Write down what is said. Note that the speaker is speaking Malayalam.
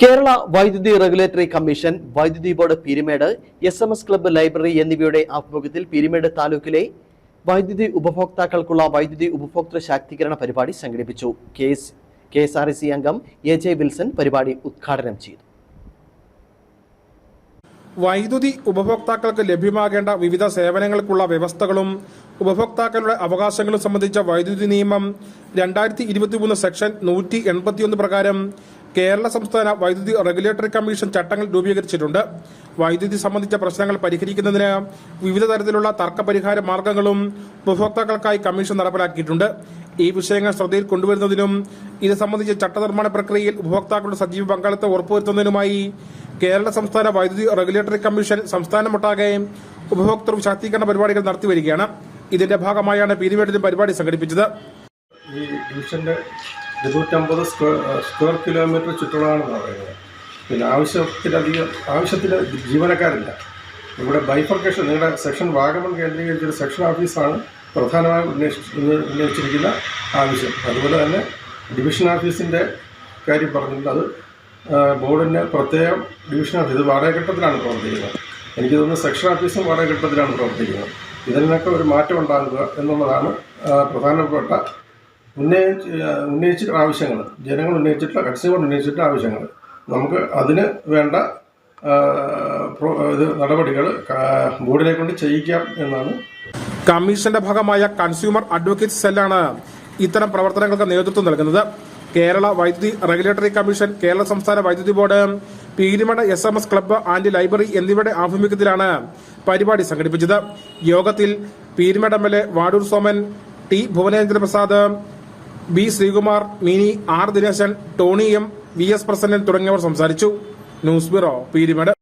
കേരള വൈദ്യുതി റെഗുലേറ്ററി കമ്മീഷൻ വൈദ്യുതി board Peermade S M S club library എന്നിവയുടെ ആഭിമുഖ്യത്തിൽ പിരിമേട് താലൂക്കിലെ വൈദ്യുതി ഉപഭോക്താക്കൾക്കുള്ള വൈദ്യുതി ഉപഭോക്തൃ ശാക്തീകരണ പരിപാടി സംഘടിപ്പിച്ചു. കെ എസ് ആർ സി അംഗം എ ജെ വിൽസൺ പരിപാടി ഉദ്ഘാടനം ചെയ്തു. വൈദ്യുതി ഉപഭോക്താക്കൾക്ക് ലഭ്യമാകേണ്ട വിവിധ സേവനങ്ങൾക്കുള്ള വ്യവസ്ഥകളും ഉപഭോക്താക്കളുടെ അവകാശങ്ങളും സംബന്ധിച്ച വൈദ്യുതി നിയമം രണ്ടായിരത്തി ഇരുപത്തിമൂന്ന് സെക്ഷൻ നൂറ്റി എൺപത്തിയൊന്ന് പ്രകാരം കേരള സംസ്ഥാന വൈദ്യുതി റെഗുലേറ്ററി കമ്മീഷൻ ചട്ടങ്ങൾ രൂപീകരിച്ചിട്ടുണ്ട്. വൈദ്യുതി സംബന്ധിച്ച പ്രശ്നങ്ങൾ പരിഹരിക്കുന്നതിന് വിവിധ തരത്തിലുള്ള തർക്ക പരിഹാര മാർഗങ്ങളും ഉപഭോക്താക്കൾക്കായി കമ്മീഷൻ നടപ്പിലാക്കിയിട്ടുണ്ട്. ഈ വിഷയങ്ങൾ ശ്രദ്ധയിൽ കൊണ്ടുവരുന്നതിനും ഇത് സംബന്ധിച്ച ചട്ടനിർമ്മാണ പ്രക്രിയയിൽ ഉപഭോക്താക്കളുടെ സജീവ പങ്കാളിത്തം ഉറപ്പുവരുത്തുന്നതിനുമായി കേരള സംസ്ഥാന വൈദ്യുതി റെഗുലേറ്ററി കമ്മീഷൻ സംസ്ഥാനമൊട്ടാകെ ഉപഭോക്തൃ ശാക്തീകരണ പരിപാടികൾ നടത്തിവരികയാണ്. ഇതിന്റെ ഭാഗമായാണ് പീരിമേഡിലും പരിപാടി സംഘടിപ്പിച്ചത്. ഈ ഇരുന്നൂറ്റമ്പത് സ്ക്വയർ സ്ക്വയർ കിലോമീറ്റർ ചുറ്റളവാണെന്ന് പറയുന്നത്. പിന്നെ ആവശ്യത്തിലധികം ആവശ്യത്തിൽ ജീവനക്കാരില്ല. ഇവിടെ ബൈഫർക്കേഷൻ നിങ്ങളുടെ സെക്ഷൻ വാഗമൺ കേന്ദ്രീകരിച്ചൊരു സെക്ഷൻ ഓഫീസാണ് പ്രധാനമായും ഉന്നയിച്ച് ഉന്നയിച്ചിരിക്കുന്ന ആവശ്യം. അതുപോലെ തന്നെ ഡിവിഷൻ ഓഫീസിന്റെ കാര്യം പറഞ്ഞിട്ടുണ്ട്. അത് ബോർഡിന്റെ പ്രത്യേകം ഡിവിഷൻ ഓഫീസ് ഇത് വാടകഘട്ടത്തിലാണ് പ്രവർത്തിക്കുന്നത്. എനിക്ക് തോന്നുന്നു സെക്ഷൻ ഓഫീസും വാടകഘട്ടത്തിലാണ് പ്രവർത്തിക്കുന്നത്. ഇതിനൊക്കെ ഒരു മാറ്റം ഉണ്ടാകുക എന്നുള്ളതാണ് പ്രധാനപ്പെട്ട ഉന്നയിച്ച് ഉന്നയിച്ചിട്ടുള്ള ആവശ്യങ്ങൾ ജനങ്ങൾ ഉന്നയിച്ചിട്ടുള്ള കൺസ്യൂമർ ഉന്നയിച്ചിട്ടുള്ള ആവശ്യങ്ങൾ നമുക്ക് അതിന് വേണ്ട ഇത് നടപടികൾ ബോർഡിനെ കൊണ്ട് ചെയ്യിക്കാം എന്നാണ്. കമ്മീഷന്റെ ഭാഗമായ കൺസ്യൂമർ അഡ്വക്കേറ്റ് സെല്ലാണ് ഇത്തരം പ്രവർത്തനങ്ങൾക്ക് നേതൃത്വം നൽകുന്നത്. കേരള വൈദ്യുതി റെഗുലേറ്ററി കമ്മീഷൻ കേരള സംസ്ഥാന വൈദ്യുതി board Peermade S M S club and library എന്നിവയുടെ ആഭിമുഖ്യത്തിലാണ് പരിപാടി സംഘടിപ്പിച്ചത്. യോഗത്തിൽ Peermade M L A Vadoor Soman T Bhuvanendra Prasad B Sreekumar Mini R Dineshan Tony M V S Prasannan തുടങ്ങിയവർ സംസാരിച്ചു. News bureau Peermade.